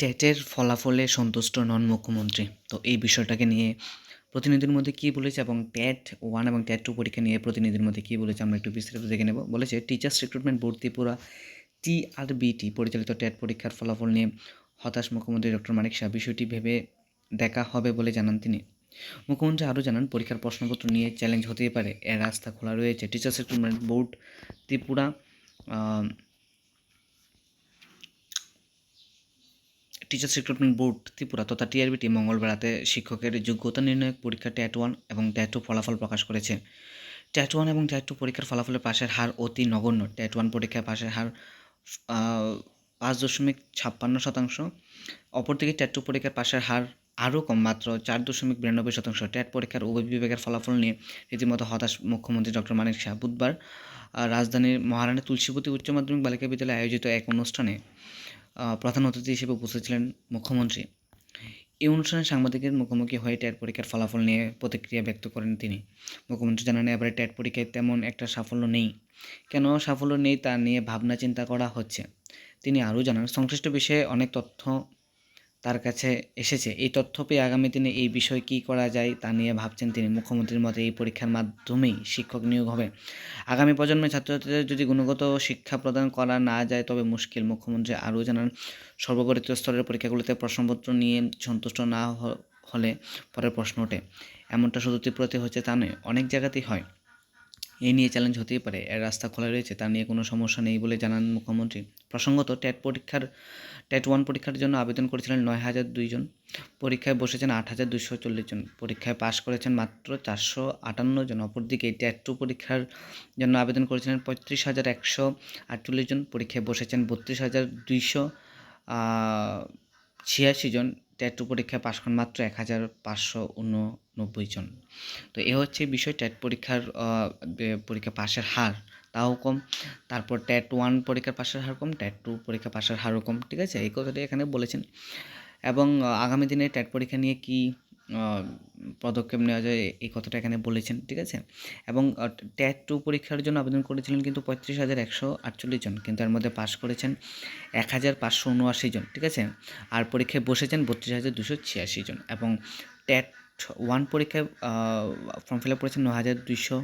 টেটের ফলাফলে সন্তুষ্ট নন মুখ্যমন্ত্রী। তো এই বিষয়টাকে নিয়ে প্রতিনিধির মধ্যে কী বলেছে এবং ট্যাট ওয়ান এবং ট্যাট টু পরীক্ষা নিয়ে প্রতিনিধির মধ্যে কী বলেছে আমরা একটু বিস্তারিত দেখে নেব। বলেছে teachers recruitment board Tripura TRBT পরিচালিত ট্যাট পরীক্ষার ফলাফল নিয়ে হতাশ মুখ্যমন্ত্রী ডক্টর মানিক শাহ। বিষয়টি ভেবে দেখা হবে বলে জানান তিনি। মুখ্যমন্ত্রী আরও জানান, পরীক্ষার প্রশ্নপত্র নিয়ে চ্যালেঞ্জ হতেই পারে, এর রাস্তা খোলা রয়েছে। Teachers recruitment board Tripura teachers recruitment board Tripura তথা টিআরবিটি মঙ্গলবার রাতে শিক্ষকের যোগ্যতা নির্ণায়ক পরীক্ষা ট্যাট ওয়ান এবং ট্যাট টু ফলাফল প্রকাশ করেছে। ট্যাট ওয়ান এবং ট্যাট টু পরীক্ষার ফলাফলে পাশের হার অতি নগণ্য। ট্যাট ওয়ান পরীক্ষায় পাশের হার পাঁচ দশমিক ছাপ্পান্ন শতাংশ। অপরদিকে ট্যাট টু পরীক্ষার পাশের হার আরও কম, মাত্র চার দশমিক বিরানব্বই শতাংশ। ট্যাট পরীক্ষার উভয় বিভাগের ফলাফল নিয়ে রীতিমতো হতাশ মুখ্যমন্ত্রী ডক্টর মানিক শাহ বুধবার রাজধানীর মহারানী তুলসীপতি উচ্চ মাধ্যমিক বালিকা বিদ্যালয়ে আয়োজিত এক অনুষ্ঠানে। প্রধান অতিথি হিসেবে উপস্থিত ছিলেন মুখ্যমন্ত্রী। এই অনুষ্ঠানে সাংবাদিকের মুখোমুখি হয়ে ট্যাট পরীক্ষার ফলাফল নিয়ে প্রতিক্রিয়া ব্যক্ত করেন তিনি। মুখ্যমন্ত্রী জানান, এবারে ট্যাট পরীক্ষায় তেমন একটা সাফল্য নেই। কেন সাফল্য নেই তা নিয়ে ভাবনা চিন্তা করা হচ্ছে। তিনি আরও জানান, সংশ্লিষ্ট বিষয়ে অনেক তথ্য তার কাছে এসেছে। এই তথ্য পেয়ে আগামী দিনে এই বিষয়ে কী করা যায় তা নিয়ে ভাবছেন তিনি। মুখ্যমন্ত্রীর মতে এই পরীক্ষার মাধ্যমেই শিক্ষক নিয়োগ হবে। আগামী প্রজন্মের ছাত্রছাত্রীদের যদি গুণগত শিক্ষা প্রদান করা না যায়, তবে মুশকিল, মুখ্যমন্ত্রী আরও জানান সর্বভারতীয় স্তরের পরীক্ষাগুলিতে প্রশ্নপত্র নিয়ে সন্তুষ্ট না হলে পরের প্রশ্ন ওঠে। এমনটা শুধু ত্রিপুরাতে হচ্ছে তা নয়, অনেক জায়গাতেই হয়। এই নিয়ে চ্যালেঞ্জ হতেই পারে। এর রাস্তা খোলা রয়েছে, তা নিয়ে কোনো সমস্যা নেই বলে জানান মুখ্যমন্ত্রী। প্রসঙ্গত ট্যাট পরীক্ষার ট্যাট ওয়ান পরীক্ষার জন্য আবেদন করেছিলেন নয় হাজার দুইজন পরীক্ষায় বসেছেন আট হাজার দুশো চল্লিশ জন। পরীক্ষায় পাশ করেছেন মাত্র চারশো আটান্ন জন। অপরদিকে ট্যাট টু পরীক্ষার জন্য আবেদন করেছিলেন পঁয়ত্রিশ হাজার একশো আটচল্লিশ জন। পরীক্ষায় বসেছেন বত্রিশ হাজার দুইশো ছিয়াশি জন। ট্যাট টু পরীক্ষায় পাশ করেন মাত্র এক হাজার পাঁচশো উননব্বই জন। তো এ হচ্ছে বিষয় ট্যাট পরীক্ষার পরীক্ষা পাশের হার তাও কম, তারপর ট্যাট ওয়ান পরীক্ষার পাশের হার কম ট্যাট টু পরীক্ষা পাশের হারও কম, ঠিক আছে? এই কথাটি এখানে বলেছেন। এবং, আগামী দিনে ট্যাট পরীক্ষা নিয়ে কী পদক্ষেপ নেওয়া যায়, এই কথাটা এখানে বলেছেন, ঠিক আছে? এবং ট্যাট টু পরীক্ষার জন্য আবেদন করেছিলেন কিন্তু পঁয়ত্রিশ হাজার একশো আটচল্লিশ জন, কিন্তু এর মধ্যে পাশ করেছেন এক হাজার পাঁচশো উনআশি জন, ঠিক আছে? আর পরীক্ষায় বসেছেন বত্রিশ হাজার দুশো ছিয়াশি জন এবং ট্যাট ওয়ান পরীক্ষায় ফর্ম ফিল আপ করেছেন ন হাজার দুইশো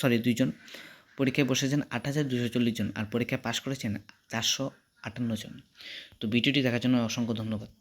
সরি দুইজন পরীক্ষায় বসেছেন আট হাজার দুশো চল্লিশ জন আর পরীক্ষায় পাশ করেছেন চারশো আটান্ন জন। তো ভিডিওটি দেখার জন্য অসংখ্য ধন্যবাদ।